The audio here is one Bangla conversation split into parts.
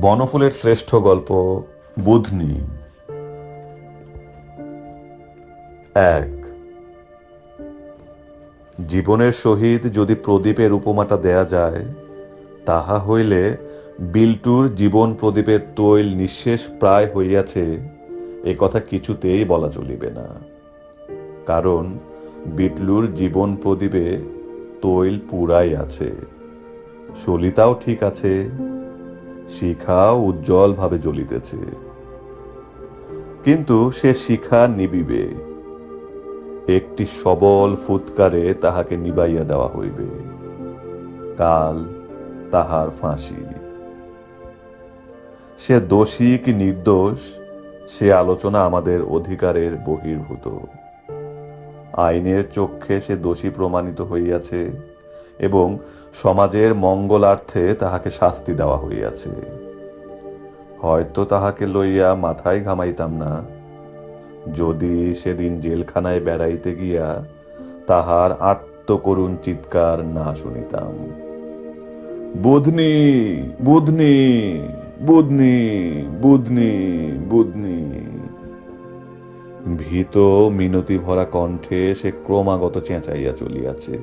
বনফুলের শ্রেষ্ঠ গল্প বুধনি। এক। জীবনের সহিত যদি প্রদীপের উপমাটা দেয়া যায় তাহা হইলে বিল্টুর জীবন প্রদীপের তৈল নিঃশেষ প্রায় হইয়াছে, এ কথা কিছুতেই বলা চলিবে না। কারণ বিটলুর জীবন প্রদীপে তৈল পুরাই আছে। সলিতাও ঠিক আছে শিখা উজ্জ্বলভাবে জ্বলিতেছে। কিন্তু সে শিখা নিবিবে। একটি সবল ফুৎকারে তাহাকে নিবাইয়া দেওয়া হইবে। কাল তাহার ফাঁসি। সে দোষী কি নির্দোষ? সে আলোচনা আমাদের অধিকারের বহির্ভূত। আইনের চক্ষে সে দোষী প্রমাণিত হইয়াছে এবং সমাজের মঙ্গলার্থে তাহাকে শাস্তি দেওয়া হইয়াছে। হয়তো তাহাকে লইয়া মাথায় ঘামাইতাম না। যদি সেদিন জেলখানায় বেড়াইতে গিয়া তাহার আত্মকরুণ চিৎকার না শুনিতাম। বুধনি বুধনি! বুধনি বুধনি বুধনি ভীত মিনতি ভরা কণ্ঠে সে ক্রমাগত চেঁচাইয়া চলিয়াছে।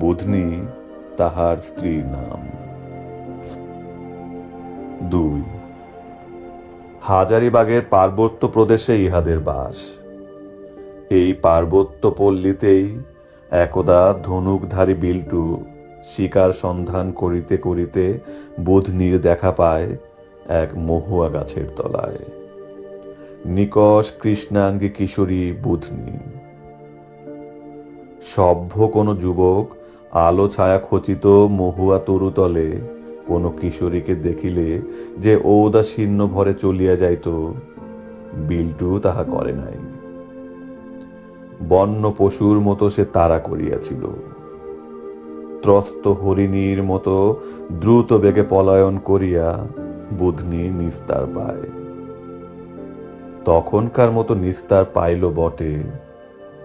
বুধনি তাহার স্ত্রীর নাম। দুই। হাজারিবাগের পার্বত্য প্রদেশে ইহাদের বাস। এই পার্বত্য পল্লীতেই একদা ধনুকধারী বিল্টু শিকার সন্ধান করিতে করিতে বুধনির দেখা পায় এক মহুয়া গাছের তলায়। নিকষ কৃষ্ণাঙ্গী কিশোরী বুধনি সভ্য কোনো যুবক আলো ছায়া খচিত মহুয়া তরুতলে কোনো কিশোরীকে দেখিলে যে ঔদাসীন্য ভরে চলিয়া যাইত, বিল্টু তাহা করে নাই। বন্য পশুর মতো সে তাড়া করিয়াছিল। ত্রস্ত হরিণীর মতো দ্রুত বেগে পলায়ন করিয়া বুধনি নিস্তার পায়। তখনকার মতো নিস্তার পাইল বটে,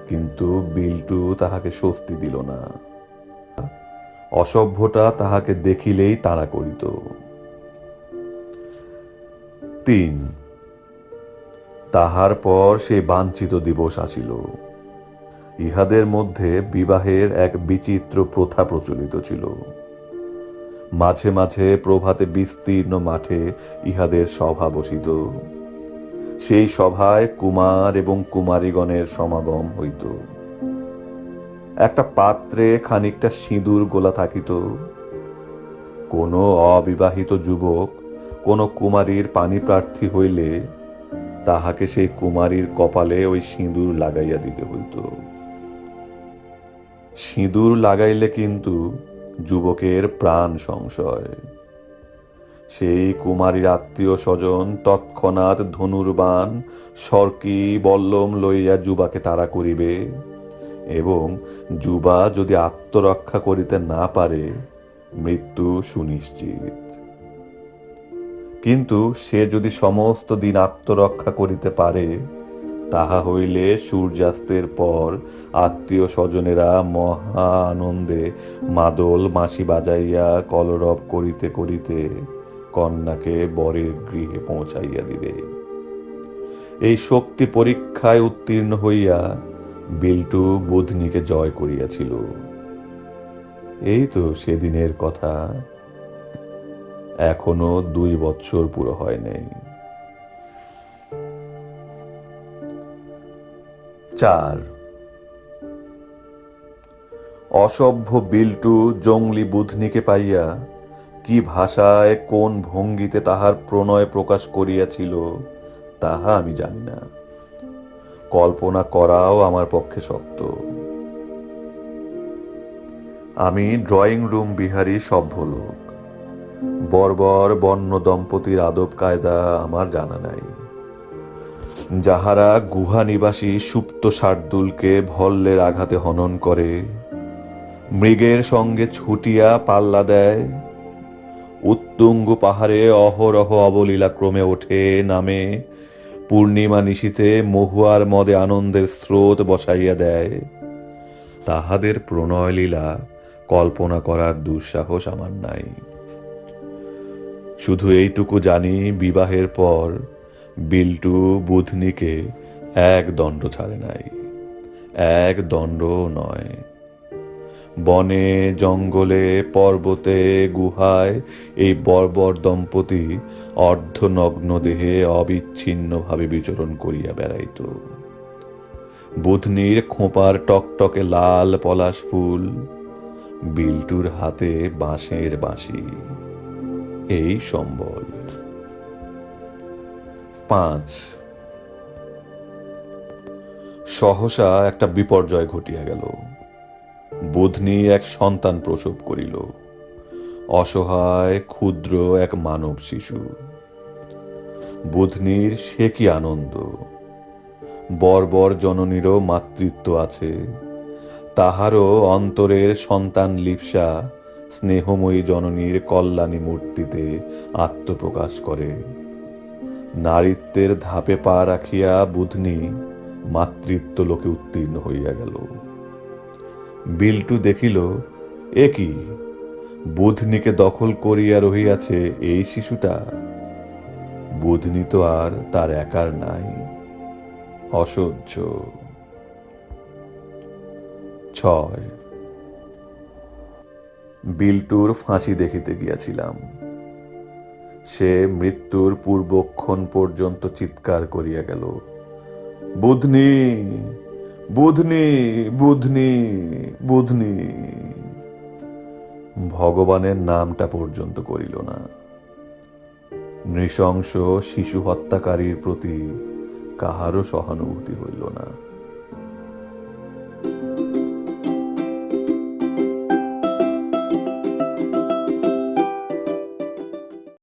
কিন্তু বিল্টু তাহাকে স্বস্তি দিল না। অসভ্যতা তাহাকে দেখিলেই তাড়া করিত। তিন, তাহার পর সেই বাঞ্ছিত দিবস আসিল। ইহাদের মধ্যে বিবাহের এক বিচিত্র প্রথা প্রচলিত ছিল। মাঝে মাঝে প্রভাতে বিস্তীর্ণ মাঠে ইহাদের সভা বসিত। সেই সভায় কুমার এবং কুমারীগণের সমাগম হইত। একটা পাত্রে খানিকটা সিঁদুর গোলা থাকিত। কোনো অবিবাহিত যুবক, কোনো কুমারীর পানি প্রার্থী হইলে তাহাকে সেই কুমারীর কপালে ওই সিঁদুর লাগাইয়া দিতে হইত। সিঁদুর লাগাইলে কিন্তু যুবকের প্রাণ সংশয়। সেই কুমারীর আত্মীয় স্বজন তৎক্ষণাৎ ধনুর্বান সর্কি, বল্লম লইয়া যুবাকে তাড়া করিবে এবং যুবা যদি আত্মরক্ষা করিতে না পারে, মৃত্যু সুনিশ্চিত। কিন্তু সে যদি সমস্ত দিন আত্মরক্ষা করিতে পারে তাহা হইলে সূর্যাস্তের পর আত্মীয় স্বজনেরা মহা আনন্দে মাদল মাসি বাজাইয়া কলরব করিতে করিতে কন্যাকে বরের গৃহে পৌঁছাইয়া দিবে। এই শক্তি পরীক্ষায় উত্তীর্ণ হইয়া বিল্টু বুধনিকে জয় করিয়াছিল। এই তো সেদিনের কথা। এখনও দুই বৎসর পুরো হয় নাই। চার। অসভ্য বিল্টু জঙ্গলি বুধনিকে পাইয়া কি ভাষায় কোন ভঙ্গিতে তাহার প্রণয় প্রকাশ করিয়াছিল, তাহা আমি জানি না। কল্পনা করাও আমার পক্ষে শক্ত। আমি ড্রয়িং রুম বিহারী সভ্য লোক বর্বর বন্য দম্পতির আদব কায়দা আমার জানা নাই। যাহারা গুহা নিবাসী সুপ্ত শার্দুলকে ভল্লের আঘাতে হনন করে, মৃগের সঙ্গে ছুটিয়া পাল্লা দেয়, উত্তুঙ্গ পাহাড়ে অহরহ অবলীলা ক্রমে ওঠে, নামে পূর্ণিমা নিশীতে মহুয়ার মদে আনন্দের স্রোত বসাইয়া দেয়। তাহাদের প্রণয় লীলা কল্পনা করার দুঃসাহস আমার নাই। শুধু এইটুকু জানি, বিবাহের পর বিল্টু বুধনিকে এক দণ্ড ছাড়ে নাই, এক দণ্ড নয়। বনে, জঙ্গলে, পর্বতে, গুহায় এই বর্বর দম্পতি অর্ধনগ্ন দেহে অবিচ্ছিন্নভাবে বিচরণ করিয়া বেড়াইত। বুধনির খোঁপার টকটকে লাল পলাশ ফুল, বিল্টুর হাতে বাঁশের বাঁশি। এই সম্বল। পাঁচ। সহসা একটা বিপর্যয় ঘটিয়া গেল। বুধনি এক সন্তান প্রসব করিল। অসহায়, ক্ষুদ্র এক মানব শিশু। বুধনির সে কি আনন্দ? বর্বর জননীরও মাতৃত্ব আছে। তাহারও অন্তরের সন্তান লিপসা স্নেহময়ী জননীর কল্যাণী মূর্তিতে আত্মপ্রকাশ করে। নারীত্বের ধাপে পা রাখিয়া বুধনি মাতৃত্ব লোকে উত্তীর্ণ হইয়া গেল। বিল্টু দেখিল, এ কি? বুধনিকে দখল করিয়া রহিয়াছে এই শিশুটা? বুধনি তো আর তার একার নাই। অসহ্য। ছয়। বিল্টুর ফাঁসি দেখিতে গিয়াছিলাম। সে মৃত্যুর পূর্বক্ষণ পর্যন্ত চিৎকার করিয়া গেল, বুধনি বুধনি বুধনি বুধনি। ভগবানের নামটা পর্যন্ত করিল না। নৃশংস শিশু হত্যাকারীর প্রতি কাহারও সহানুভূতি হইল না।